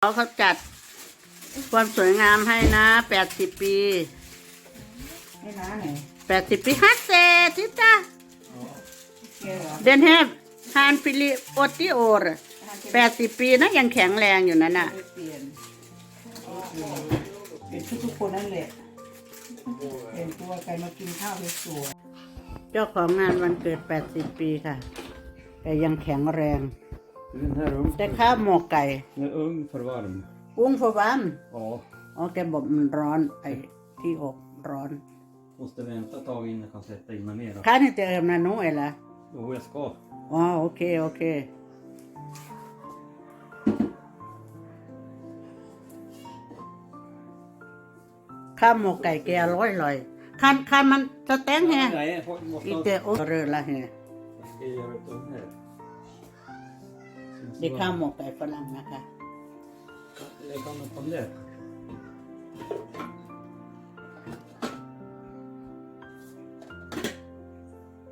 เขาเขาจัดความสวยงามให้นะแปดสิบปีให้น้าหน่อยแปดสิบปีฮัสเซทิจ้าแกเหรอเดนเฮฟฮานฟิลิโอติโอร์แปดสิบปีนะยังแข็งแรงอยู่นั่นน่ะไม่เปลี่ยนเปลี่ยนทุกๆคนนั่นแหละเปลี่ยนตัวใครมากินข้าวให้สวยเจ้าของงานวันเกิดแปดสิบปีค่ะ แต่ยังแข็งแรง Den här ugn, แต่ข้าวหมกไก่ den är ugn för varm. อุ้งฟวัน Ja, อ๋อแกบอกมันร้อนไอ้ที่อบร้อน måste vänta ett tag innan jag kan sätta in mig mer. då. ข้านี่เจอมาโน้เอล่ะ Jo, jag ska. อ๋อโอเคโอเคข้าวหมกไก่แกอร่อยเลยคันคันมันจะแตงแฮ Nej, jag får- måste อี ha... เตโอเรอละแฮ Jag ska göra ett ugn här. เด็กข้าวหมกไก่ฝรั่งนะคะ Lägg honom på den där.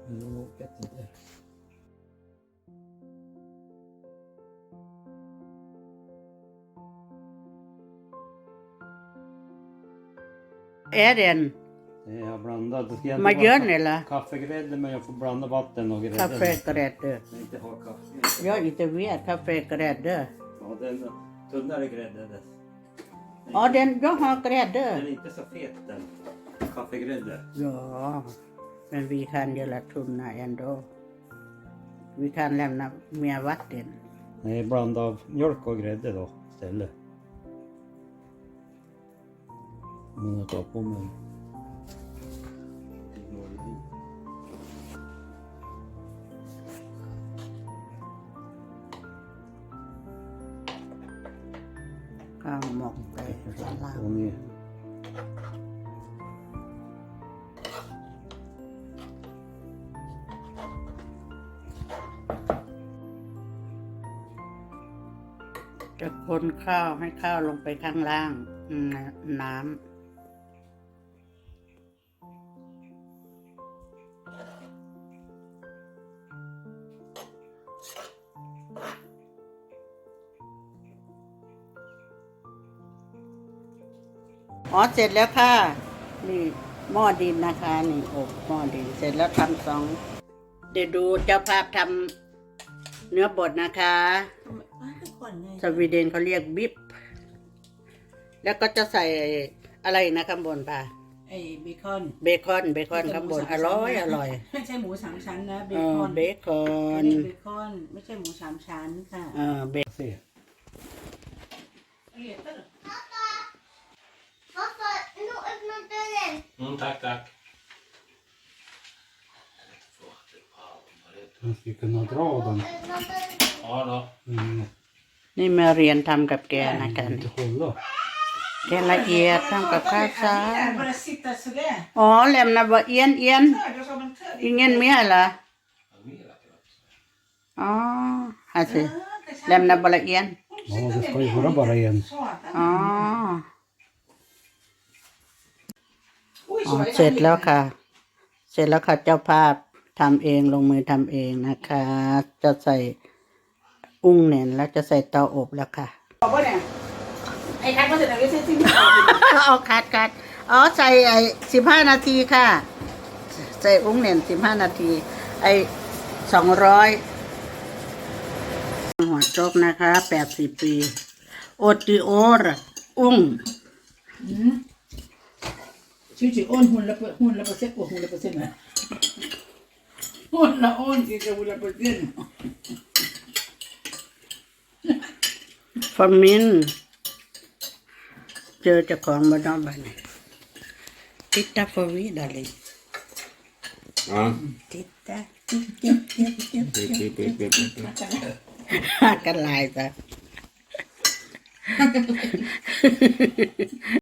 Nu vet jag inte. แอเดน Det är blandat. Det ska มา egentligen เย อะ vara เนี่ยละ kaffegrädde men jag får blanda vatten och grädde. คาเฟ่กระเดอร์ Jag inte har kaffe. ยอดอิตาเวียคาเฟ่กระเดอร์ Ja, den tunnare grädde. Den. อ๋อเดนยอดฮอกระเดอร์ Den är inte så fet den. Kaffegrädde. Ja, men vi kan göra tunna ändå. Vi kan lämna mer vatten. Nej, blanda av mjölk och grädde då istället. Nu jag tar på mig. Kan mocka i Och salam. ner. จะคนข้าวให้ข้าวลงไปข้างล่างอืมน้ำ อ๋อเสร็จแล้วค่ะ นี่หม้อดินนะคะนี่อบหม้อดินเสร็จแล้วทำสองเดี๋ยวดูเจ้าภาพทำเนื้อบดนะคะก่อนไงสวีเดนเขาเรียกบิบ แล้วก็จะใส่อะไรนะข้างบนป่ะ ไอ้เบคอนเบคอน เบคอนข้างบน อร่อยอร่อยไม่ใช่หมูสามชั้นนะเบเอคออนเบคอไม่นได้เบคอนไม่ใช่หมูสามชั้นค่ะ เออเบ Se. Pappa, nu öppnar dörren. Mm, tack, tack. Man ska kunna dra den. Öppna dörren. Ja då. Mm. นี่มาเรียนทำกับแกนะคะ Inte hålla. แกละเอียดทำกับข้าวช้า bara sitta sådär อ๋อแหลมนะบ่เอียนเอียน Hörde som en törn อีเงี้ยมีอะไรอ๋อฮะสิแหลมนะบ่ละเอียน Ja, det ska ju vara bara en. Satan อ๋อ Oj, อ๋อ så är เสร็จ det แล้วค่ะ เสร็จแล้วค่ะเจ้าภาพทำเองลงมือทำเองนะคะ จะใส่อุ้งแหน่นแล้วจะใส่เตาอบแล้วค่ะ Vad var det? Ei, kan man sätta det till sin เอาคัดคัดอ๋อใส่ไอ้สิบห้านาทีค่ะ ใส่อุ้งแหน่นสิบห้านาที ไอ้สองร้อยหัวโจกนะคะแปดสิบปี โอติโอร์อุ้ง Tjuti on hundra på hundra procent på hundra procent. Hundra on inte hundra procent. ฟอร์มิน เจอเจ้าของบ้านนอกบ้านนี่ติดตาฟอร์วีดาเลย Ja. ติดตาติดติดติดติด Pip, pip, pip, pip, pip. หากันหลายจ้ะ